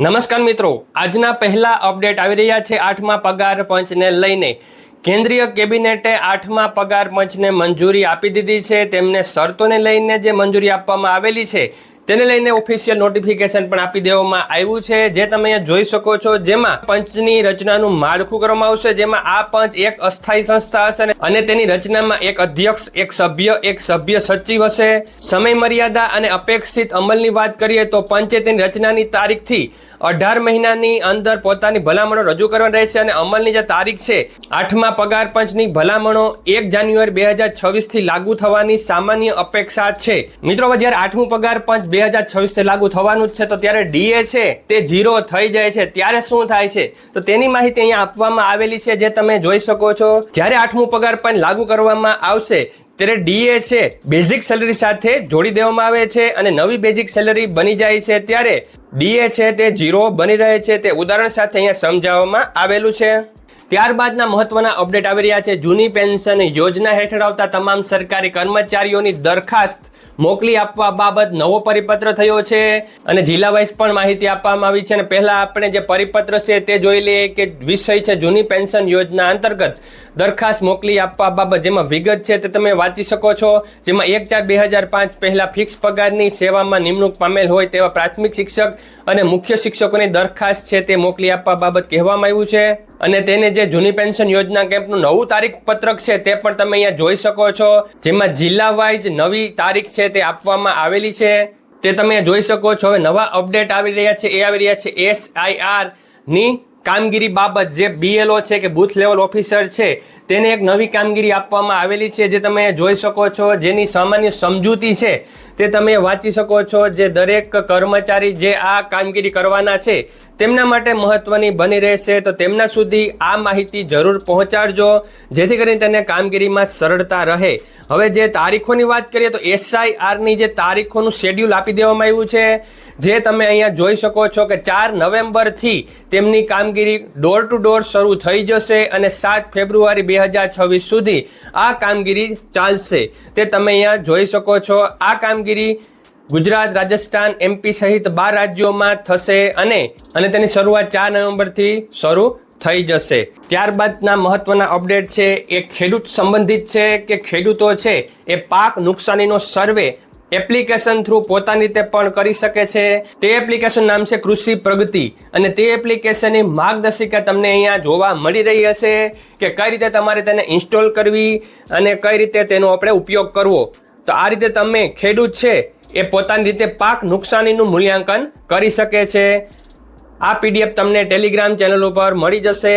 નમસ્કાર મિત્રો, આજના પહેલા અપડેટ આવી રહ્યા છે આઠમા પગાર પંચને લઈને. કેન્દ્રીય કેબિનેટે આઠમા પગાર પંચને મંજૂરી આપી દીધી છે. તેમને શરતોને લઈને જે મંજૂરી આપવામાં આવેલી છે, તેને લઈને ઓફિશિયલ નોટિફિકેશન પણ આપી દેવામાં આવ્યું છે. જે તમે અહીંયા જોઈ શકો છો, જેમાં પંચની રચનાનું માળખું કરવામાં આવશે, જેમાં આ પંચ એક અસ્થાયી સંસ્થા હશે અને- તેની રચનામાં એક અધ્યક્ષ, એક સભ્ય એક સભ્ય સચિવ હશે. સમય મર્યાદા અને અપેક્ષિત અમલની વાત કરીએ તો પંચે તેની રચનાની તારીખથી અઢાર મહિનાની અંદર પોતાની ભલામણો રજૂ કરવાની રહેશે અને અમલની જે તારીખ છે, આઠમા પગાર પંચની ભલામણો એક જાન્યુઆરી બે હજાર છવ્વીસથી લાગુ થવાની સામાન્ય અપેક્ષા છે. મિત્રો જ્યારે આઠમું પગાર પંચ બે હજાર છવ્વીસથી લાગુ થવાનું જ છે, તો ત્યારે ડીએ છે, તે ઝીરો થઈ જાય છે. ત્યારે શું થાય છે? તો તેની માહિતી અહીંયા આપવામાં આવેલી છે, જે તમે જોઈ શકો છો. જ્યારે આઠમું પગાર પંચ લાગુ કરવામાં આવશે ત્યારે ડીએ છે બેઝિક સેલરી સાથે જોડી દેવામાં આવે છે અને નવી બેઝિક સેલરી બની જાય છે ત્યારે ડીએ છે તે ઝીરો બની રહે છે તે ઉદાહરણ સાથે અહીંયા સમજાવવામાં આવેલું છે. ત્યારબાદના મહત્વના અપડેટ આવી રહ્યા છે. જૂની પેન્શન યોજના હેઠળ આવતા તમામ સરકારી કર્મચારીઓની દરખાસ્ત મોકલી આપવા બાબત નવો પરિપત્ર થયો છે અને જિલ્લા વાઇઝ પણ માહિતી આપવામાં આવી છે અને પહેલા આપણે જે પરિપત્ર છે તે જોઈ લઈએ કે વિષય છે જૂની પેન્શન યોજના અંતર્ગત દરખાસ્ત મોકલી આપવા બાબત જેમાં વિગત છે તે તમે વાંચી શકો છો. જેમાં એક ચાર બે હજાર પાંચ પહેલા ફિક્સ પગારની સેવામાં નિમણૂક પામેલ હોય તેવા પ્રાથમિક શિક્ષક અને મુખ્ય શિક્ષકોની દરખાસ્ત છે તે મોકલી આપવા બાબત કહેવામાં આવ્યું છે. અને તેને જે જૂની પેન્શન યોજના કેમ્પનું નવું તારીખ પત્રક છે તે પણ તમે અહીંયા જોઈ શકો છો. જેમાં જિલ્લા વાઇઝ નવી તારીખ છે તે આપવામાં આવેલી છે. તે તમે જોઈ શકો છો. હવે નવા અપડેટ આવી રહ્યા છે. એ આવી રહ્યા છે. એસઆઈઆરની કામગીરી બાબત જે બીએલઓ છે કે બૂથ લેવલ ઓફિસર છે, તેને એક નવી કામગીરી આપવામાં આવેલી છે જે તમે જોઈ શકો છો, જેની સામાન્ય સમજૂતી છે તે તમે વાંચી શકો છો જે દરેક કર્મચારી જે આ કામગીરી કરવાના છે, તેમના માટે મહત્વની બની રહેશે. તો તેમના સુધી આ માહિતી જરૂર પહોંચાડજો, જેથી કરીને તેને કામગીરીમાં સરળતા રહે. હવે જે તારીખોની વાત કરીએ તો એસઆઈઆરની જે તારીખોનું શેડ્યુલ આપી દેવામાં આવ્યું છે જે તમે અહીંયા જોઈ શકો છો કે ચાર નવેમ્બરથી તેમની કામગીરી ડોર ટુ ડોર શરૂ થઈ જશે અને સાત ફેબ્રુઆરી બે હજાર છવ્વીસ સુધી આ કામગીરી ચાલશે. તે તમે અહીંયા જોઈ શકો છો. આ કામગીરી ગુજરાત, રાજસ્થાન એમપી સહિત બાર રાજ્યોમાં થશે અને અને તેની શરૂઆત ચાર નવેમ્બરથી શરૂ થઈ જશે. ત્યારબાદના મહત્વના અપડેટ છે, એ ખેડૂત સંબંધિત છે કે ખેડૂતો છે, એ પાક નુકસાનીનો સર્વે એપ્લિકેશન થ્રુ પોતાની રીતે પણ કરી શકે છે. તે એપ્લિકેશન નામ છે કૃષિ પ્રગતિ. અને તે એપ્લિકેશનની માર્ગદર્શિકા તમને અહીંયા જોવા મળી રહી હશે કે કઈ રીતે તમારે તેને ઇન્સ્ટોલ કરવી અને કઈ રીતે તેનો આપણે ઉપયોગ કરવો. તો આ રીતે તમે ખેડૂત છે એ પોતાની રીતે પાક નુકસાનીનું મૂલ્યાંકન કરી શકે છે. આ પીડીએફ તમને ટેલિગ્રામ ચેનલ ઉપર મળી જશે.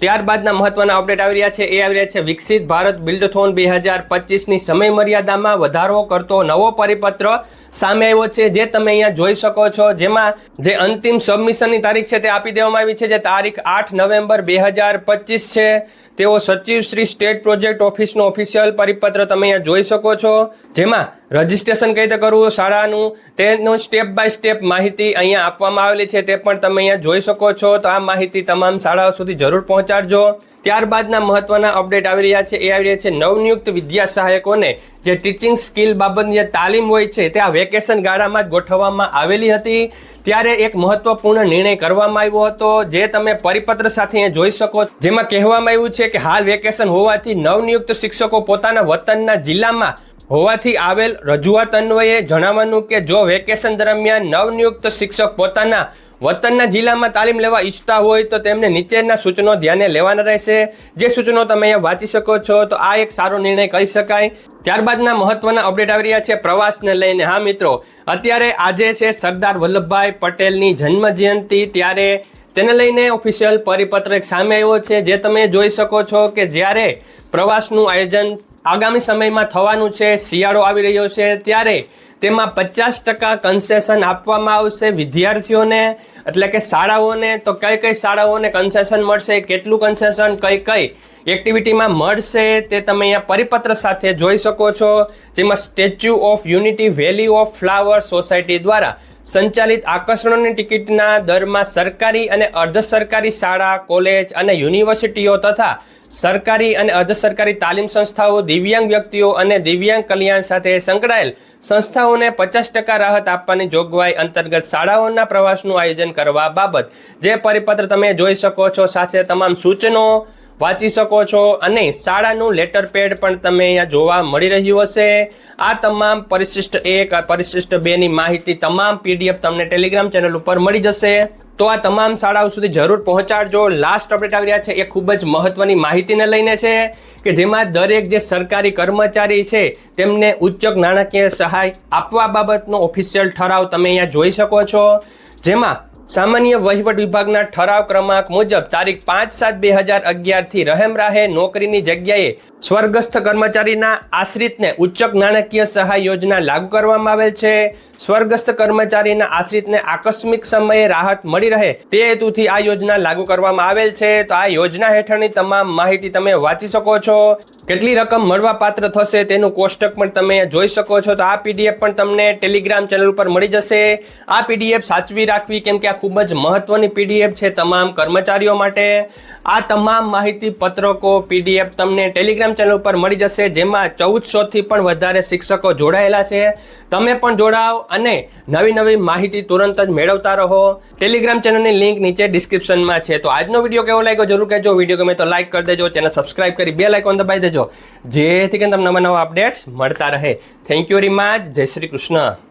ત્યારબાદના મહત્વના અપડેટ આવી રહ્યા છે. એ આવી રહ્યા છે. વિકસિત ભારત બિલ્ડથોન બે હજાર પચીસની સમય મર્યાદામાં વધારો કરતો નવો પરિપત્ર સામે આવ્યો છે, જે તમે અહીંયા જોઈ શકો છો. જેમાં જે અંતિમ સબમિશનની તારીખ છે, તે આપી દેવામાં આવી છે. જે તારીખ આઠ નવેમ્બર બે હજાર પચીસ છે, તેઓ સચિવ શ્રી સ્ટેટ પ્રોજેક્ટ ઓફિસનો ઓફિશિયલ પરિપત્ર તમે અહીંયા જોઈ શકો છો. જેમાં રજીસ્ટ્રેશન કઈ રીતે કરવું, શાળાનું, તેનું સ્ટેપ બાય સ્ટેપ માહિતી અહીંયા આપવામાં આવેલી છે, તે પણ તમે અહીંયા જોઈ શકો છો. તો આ માહિતી તમામ શાળાઓ સુધી જરૂર પહોંચાડજો. ત્યારબાદના મહત્વના અપડેટ આવી રહ્યા છે, એ આવી રહ્યા છે નવનિયુક્ત વિદ્યા સહાયકોને જે ટીચિંગ સ્કિલ બાબતની જે તાલીમ હોય છે, તે આ વેકેશન ગાળામાં જ ગોઠવવામાં આવેલી હતી. ત્યારે એક મહત્વપૂર્ણ નિર્ણય કરવામાં આવ્યો હતો, જે તમે પરિપત્ર સાથે અહીંયા જોઈ શકો જેમાં કહેવામાં આવ્યું છે કે હાલ વેકેશન હોવાથી નવનિયુક્ત શિક્ષકો પોતાના વતનના જિલ્લામાં હોવાથી આવેલ રજૂઆત અન્વયે જણાવવાનું કે જો વેકેશન દરમિયાન નવનિયુક્ત શિક્ષક પોતાના વતનના જિલ્લામાં તાલીમ લેવા ઈચ્છતા હોય તો તેમને નીચેના સૂચનો ધ્યાને લેવાના રહેશે. જે સૂચનો તમે અહીંયા વાંચી શકો છો, તો આ એક સારો નિર્ણય કહી શકાય. ત્યારબાદના મહત્વના અપડેટ આવી રહ્યા છે પ્રવાસને લઈને. હા, મિત્રો, અત્યારે આજે છે સરદાર વલ્લભભાઈ પટેલની જન્મ જયંતિ ત્યારે તેને લઈને ઓફિશિયલ પરિપત્ર સામે આવ્યો છે. જે તમે જોઈ શકો છો કે જ્યારે પ્રવાસનું આયોજન આગામી સમયમાં થવાનું છે, શિયાળો આવી રહ્યો છે, ત્યારે તેમાં પચાસ ટકા કન્સેશન આપવામાં આવશે વિદ્યાર્થીઓને. એટલે કે શાળાઓને, તો કઈ કઈ શાળાઓને કન્સેશન મળશે, કેટલું કન્સેશન કઈ કઈ એક્ટિવિટીમાં મળશે, તે તમે અહીંયા પરિપત્ર સાથે જોઈ શકો છો. જેમાં Statue of Unity, Valley of Flower society દ્વારા સંચાલિત આકર્ષણોની ટિકિટના દરમાં સરકારી અને અર્ધ સરકારી શાળા, કોલેજ અને યુનિવર્સિટીઓ તથા સરકારી અને અર્ધ સરકારી તાલીમ સંસ્થાઓ, દિવ્યાંગ વ્યક્તિઓ અને દિવ્યાંગ કલ્યાણ સાથે સંકળાયેલ સંસ્થાઓને પચાસ ટકા રાહત આપવાની જોગવાઈ અંતર્ગત શાળાઓના પ્રવાસનું આયોજન કરવા બાબત જે પરિપત્ર તમે જોઈ શકો છો, સાથે તમામ સૂચનો વાંચી શકો છો અને શાળાનું લેટર પેડ પણ તમે અહીંયા જોવા મળી રહ્યું હશે. આ તમામ પરિશિષ્ટ એક પરિશિષ્ટ બેની માહિતી તમામ પીડીએફ તમને ટેલિગ્રામ ચેનલ ઉપર મળી જશે. તો આ તમામ શાળાઓ સુધી જરૂર પહોંચાડજો. લાસ્ટ અપડેટ આવી રહ્યા છે. એ ખૂબ જ મહત્વની માહિતીને લઈને છે કે જેમાં દરેક જે સરકારી કર્મચારી છે, તેમને ઉચ્ચ નાણાકીય સહાય આપવા બાબતનો ઓફિશિયલ ઠરાવ તમે અહીંયા જોઈ શકો છો. જેમાં સામાન્ય વહીવટ વિભાગના ઠરાવ ક્રમાંક મુજબ તારીખ પાંચ સાત બે હજાર અગિયારથી રહેમ રાહે નોકરીની જગ્યાએ સ્વર્ગસ્થ કર્મચારીના આશ્રિતને ઉચ્ચક નાણાકીય સહાય યોજના લાગુ કરવામાં આવેલ છે. સ્વર્ગસ્થ કર્મચારીના આશ્રિતને આકસ્મિક સમયે રાહત મળી રહે તે હેતુથી આ યોજના લાગુ કરવામાં આવેલ છે. તો આ યોજના હેઠળની તમામ માહિતી તમે વાંચી શકો છો. કેટલી રકમ મળવા પાત્ર થશે તેનું કોષ્ટક પણ તમે જોઈ શકો છો. તો આ પીડીએફ પણ તમને ટેલિગ્રામ ચેનલ ઉપર મળી જશે. આ પીડીએફ સાચવી રાખવી કેમ કે આ ખૂબ જ મહત્વની પીડીએફ છે તમામ કર્મચારીઓ માટે. આ તમામ માહિતી પત્રકો, પીડીએફ તમને ટેલિગ્રામ ચેનલ ઉપર મળી જશે, જેમાં ચૌદસોથી પણ વધારે શિક્ષકો જોડાયેલા છે. તમે પણ જોડાઓ અને નવી નવી માહિતી તુરંત જ મેળવતા રહો. ટેલિગ્રામ ચેનલની લિંક નીચે ડિસ્ક્રિપ્શનમાં છે. તો આજનો વીડિયો કેવો લાગ્યો? જરૂર કહેજો. વીડિયો ગમે તો લાઇક કરી દેજો. ચેનલ સબસ્ક્રાઇબ કરી બે લાઇકોન દબાવી દેજો. જેથી કરીને તમને નવા નવા અપડેટ્સ મળતા રહે થેન્ક યુ વેરી મચ જય શ્રી કૃષ્ણ.